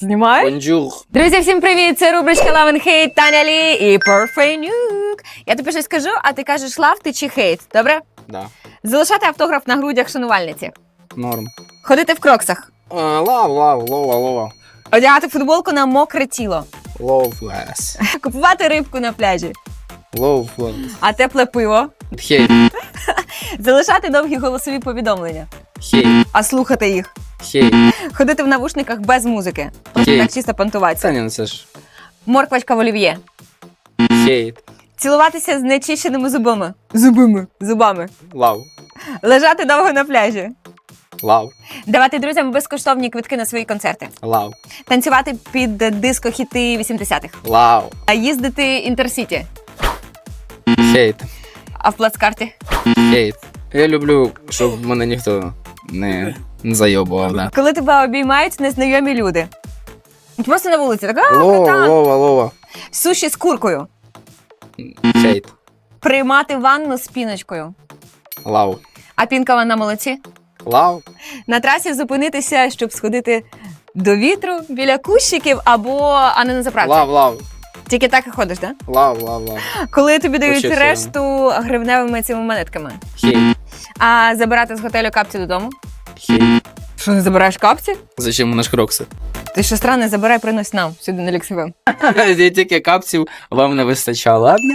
Знімаєш? Бонжур. Друзі, всім привіт! Це рубричка Love and Hate, Таня Лі і Перфенюк. Я тобі щось скажу, а ти кажеш лав ти чи хейт, добре? Да. Залишати автограф на грудях шанувальниці. Норм. Ходити в кроксах. А, лав, лав, лова, лова. Одягати футболку на мокре тіло. Лов лес. Купувати рибку на пляжі. Лов лес. А тепле пиво. Хейт. Залишати довгі голосові повідомлення. Хейт. А слухати їх. Хейт. Ходити в навушниках без музики. Просто Хейт. так чисто понтуватися. Це не це ж. Морквачка в олів'є. Хейт. Цілуватися з нечищеними зубами. Зубами. Зубами. Лав. Лежати довго на пляжі. Лав. Давати друзям безкоштовні квитки на свої концерти. Лав. Танцювати під диско-хіти 80-х. Лав. А їздити інтерсіті. Хейт. А в плацкарті. Хейт. Я люблю, щоб мене ніхто не зайобував, да. Коли тебе обіймають незнайомі люди. Просто на вулиці. Так, а, Лова, лова, лова. Суші з куркою. Хейт. Приймати ванну з піночкою. Лав. А пінка на молоці. Лав. На трасі зупинитися, щоб сходити до вітру біля кущиків або а не на заправці. Лав, лав. Тільки так і ходиш, так? Лав, лав, лав. Коли тобі дають Вообще решту гривневими цими монетками. Хейт. А забирати з готелю капці додому. Що не забираєш капці? Зачем у нас крокси? Ти що странне, забирай, принось нам сюди на ліксивим. Тільки капців вам не вистачало. Ладно.